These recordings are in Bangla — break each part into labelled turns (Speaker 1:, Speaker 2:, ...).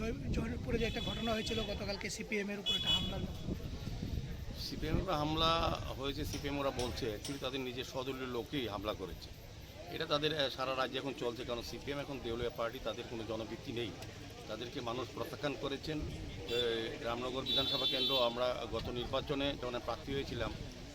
Speaker 1: জয় জয়পুরে যে একটা ঘটনা হয়েছিল, গতকালকে সিপিএম এর উপর একটা হামলা।
Speaker 2: সিপিএমের হামলা হয়েছে, সিপিএম ওরা বলছে অ্যাকচুয়ালি তাদের নিজের সদলীয় লোকই হামলা করেছে। এটা তাদের সারা রাজ্যে এখন চলছে, কারণ সিপিএম এখন দেউলিয়া পার্টি, তাদের কোনো জনভিত্তি নেই। তাদেরকে মানুষ প্রত্যাখ্যান করেছেন। রামনগর বিধানসভা কেন্দ্র, আমরা গত নির্বাচনে যখন প্রার্থী হয়েছিলাম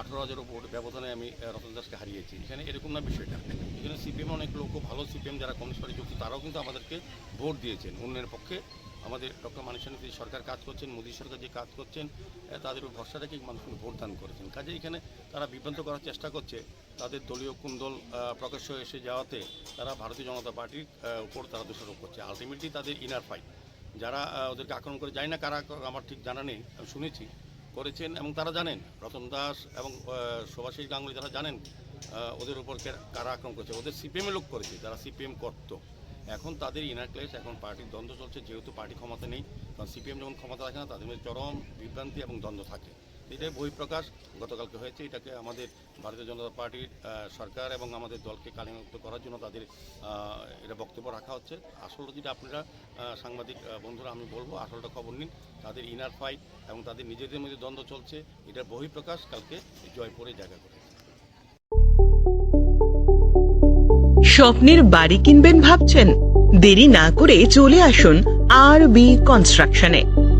Speaker 2: আঠারো হাজার ভোট ব্যবধানে আমি রতন দাসকে হারিয়েছি। এখানে এরকম না বিষয়টা। এখানে সিপিএম অনেক লোক ভালো সিপিএম যারা কমিউনিস্ট পার্টি যুক্ত, তারাও কিন্তু আমাদেরকে ভোট দিয়েছেন। উন্নয়নের পক্ষে আমাদের ডক্টর যে সরকার কাজ করছেন, মোদী সরকার যে কাজ করছেন তাদের উপর ভরসা রেখে মানুষকে ভোট দান করেছেন। কাজে এখানে তারা বিভ্রান্ত করার চেষ্টা করছে। তাদের দলীয় কুন্দল প্রকাশ্য এসে যাওয়াতে তারা ভারতীয় জনতা পার্টির উপর তারা দোষারোপ করছে। আলটিমেটলি তাদের ইনার ফাইট যারা ওদেরকে আক্রমণ করে যায় না কারা, আমার ঠিক জানা নেই, আমি শুনেছি। করেছেন এবং তারা জানেন রতন দাস এবং সুভাষিস গাঙ্গুলি যারা জানেন ওদের উপর কারা আক্রমণ করেছে? ওদের সিপিএমে লোক করেছে, যারা সিপিএম করত। এখন তাদের ইনার ক্লেশ এখন পার্টির দ্বন্দ্ব চলছে, যেহেতু পার্টি ক্ষমতা নেই, কারণ সিপিএম যখন ক্ষমতা রাখে না, তাদের মধ্যে চরম বিভ্রান্তি এবং দ্বন্দ্ব থাকে। এটাই বহিঃপ্রকাশ গতকালকে হয়েছে। এটাকে আমাদের ভারতীয় জনতা পার্টির সরকার এবং আমাদের দলকে কালিমুক্ত করার জন্য তাদের এটা বক্তব্য রাখা হচ্ছে। আসলে যেটা আপনারা সাংবাদিক বন্ধুরা আমি বলব, আসলটা খবর নিন। তাদের ইনার ফাইট এবং তাদের নিজেদের মধ্যে দ্বন্দ্ব চলছে। এটার বহিঃপ্রকাশ। কালকে জয়পুরে জায়গা করে।
Speaker 3: স্বপ্নের বাড়ি কিনবেন ভাবছেন? দেরি না করে চলে আসুন আর বি কনস্ট্রাকশনে।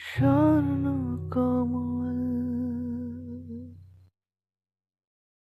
Speaker 4: Sharno como